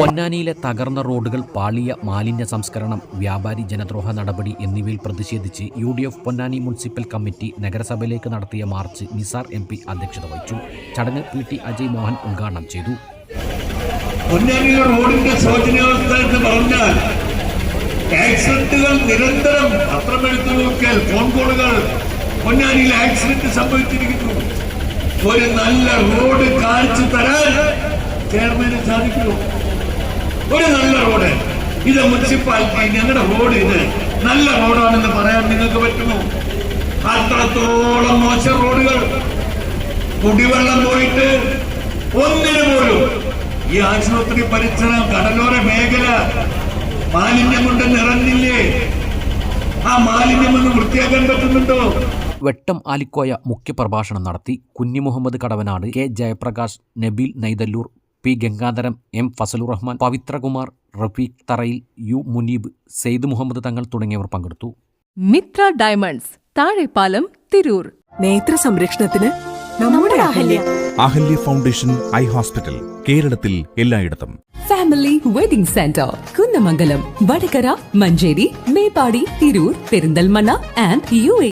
പൊന്നാനിയിലെ തകർന്ന റോഡുകൾ പാളിയ മാലിന്യ സംസ്കരണം വ്യാപാരി ജനദ്രോഹ നടപടി എന്നിവയിൽ പ്രതിഷേധിച്ച് U D F Ponnani municipal committee നഗരസഭയിലേക്ക് നടത്തിയ മാർച്ച് നിസാർ എം പി അധ്യക്ഷത വഹിച്ചു. ചടങ്ങ് പി ടി അജയ് മോഹൻ ഉദ്ഘാടനം ചെയ്തു. പൊന്നാനിയിലെ റോഡിന്റെ ശോചനീയാവസ്ഥ എന്ന് പറഞ്ഞാൽ ആക്സിഡന്റുകൾ നിരന്തരം പത്രമെടുത്തു നോക്കിയാൽ ഫോൺ കോളുകൾ പൊന്നാനിയിൽ ആക്സിഡന്റ് സംഭവിച്ചിരിക്കുന്നു. ഒരു നല്ല റോഡ് ചെയർമാന് സാധിക്കുമോ ഒരു നല്ല റോഡ്. ഇത് മുനിസിപ്പാലിറ്റി ഞങ്ങളുടെ റോഡ് ഇത്. നല്ല റോഡാണെന്ന് പറയാൻ നിങ്ങൾക്ക് പറ്റുമോ? അത്രത്തോളം മോശം റോഡുകൾ. കുടിവെള്ളം പോയിട്ട് ഒന്നിനു പോലും ഈ ആശുപത്രി പരിസരം കടലോര മേഖല മാലിന്യം കൊണ്ട് നിറഞ്ഞില്ലേ? ആ മാലിന്യം ഒന്ന് വൃത്തിയാക്കാൻ പറ്റുന്നുണ്ടോ? വെട്ടം ആലിക്കോയ മുഖ്യപ്രഭാഷണം നടത്തി Kunhi Muhammad Kadavanad K Jayaprakash Nabeel Naithalloor P Gangadharam M Fazlur Rahman Pavithrakumar Rafeeq Tharayil U Muneeb Syed Muhammad Thangal തുടങ്ങിയവർ പങ്കെടുത്തു. മിത്ര ഡയമണ്ട്സ് താഴെപ്പാലം തിരൂർ. നേത്ര സംരക്ഷണത്തിന് നമ്മുടെ Ahalya. Ahalya foundation eye hospital കേരളത്തിൽ എല്ലായിടത്തും. Family wedding centre Kunnamangalam Vadakara Manjeri Meppadi Tirur Perinthalmanna and U A